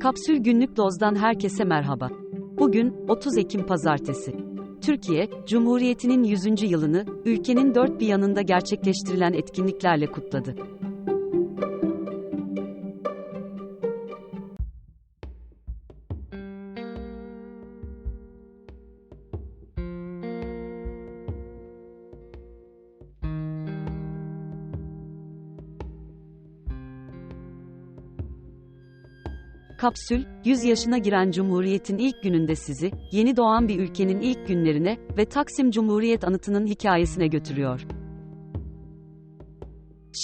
Kapsül Günlük Doz'dan herkese merhaba. Bugün 30 Ekim Pazartesi. Türkiye, Cumhuriyeti'nin 100. yılını ülkenin dört bir yanında gerçekleştirilen etkinliklerle kutladı. Kapsül, 100 yaşına giren Cumhuriyet'in ilk gününde sizi, yeni doğan bir ülkenin ilk günlerine ve Taksim Cumhuriyet Anıtı'nın hikayesine götürüyor.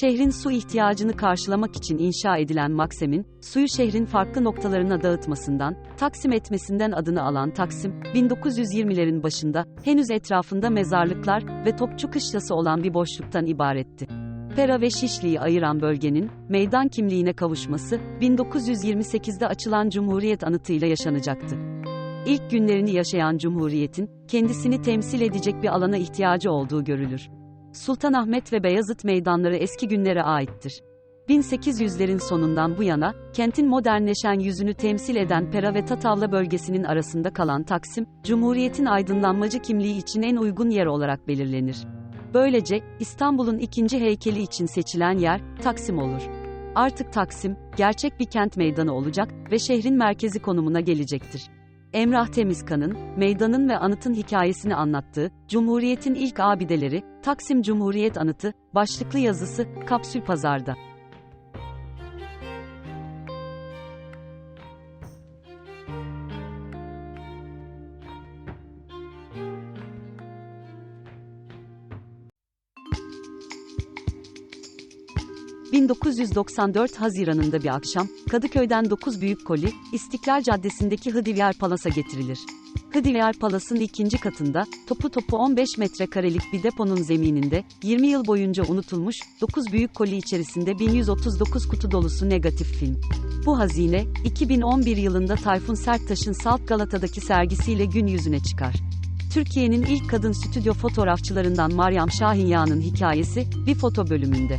Şehrin su ihtiyacını karşılamak için inşa edilen Maksem'in, suyu şehrin farklı noktalarına dağıtmasından, taksim etmesinden adını alan Taksim, 1920'lerin başında, henüz etrafında mezarlıklar ve topçu kışlası olan bir boşluktan ibaretti. Pera ve Şişli'yi ayıran bölgenin, meydan kimliğine kavuşması, 1928'de açılan Cumhuriyet anıtıyla yaşanacaktı. İlk günlerini yaşayan Cumhuriyet'in, kendisini temsil edecek bir alana ihtiyacı olduğu görülür. Sultanahmet ve Beyazıt meydanları eski günlere aittir. 1800'lerin sonundan bu yana, kentin modernleşen yüzünü temsil eden Pera ve Tatavla bölgesinin arasında kalan Taksim, Cumhuriyet'in aydınlanmacı kimliği için en uygun yer olarak belirlenir. Böylece, İstanbul'un ikinci heykeli için seçilen yer, Taksim olur. Artık Taksim, gerçek bir kent meydanı olacak ve şehrin merkezi konumuna gelecektir. Emrah Temizkan'ın, meydanın ve anıtın hikayesini anlattığı, Cumhuriyet'in ilk abideleri, Taksim Cumhuriyet Anıtı, başlıklı yazısı, Kapsül Pazar'da. ...1994 Haziran'ında bir akşam, Kadıköy'den 9 büyük koli, İstiklal Caddesi'ndeki Hıdivyer Palas'a getirilir. Hıdivyer Palas'ın ikinci katında, topu topu 15 metrekarelik bir deponun zemininde, 20 yıl boyunca unutulmuş, 9 büyük koli içerisinde 1139 kutu dolusu negatif film. Bu hazine, 2011 yılında Tayfun Serttaş'ın Salt Galata'daki sergisiyle gün yüzüne çıkar. Türkiye'nin ilk kadın stüdyo fotoğrafçılarından Maryam Şahinya'nın hikayesi, bir foto bölümünde.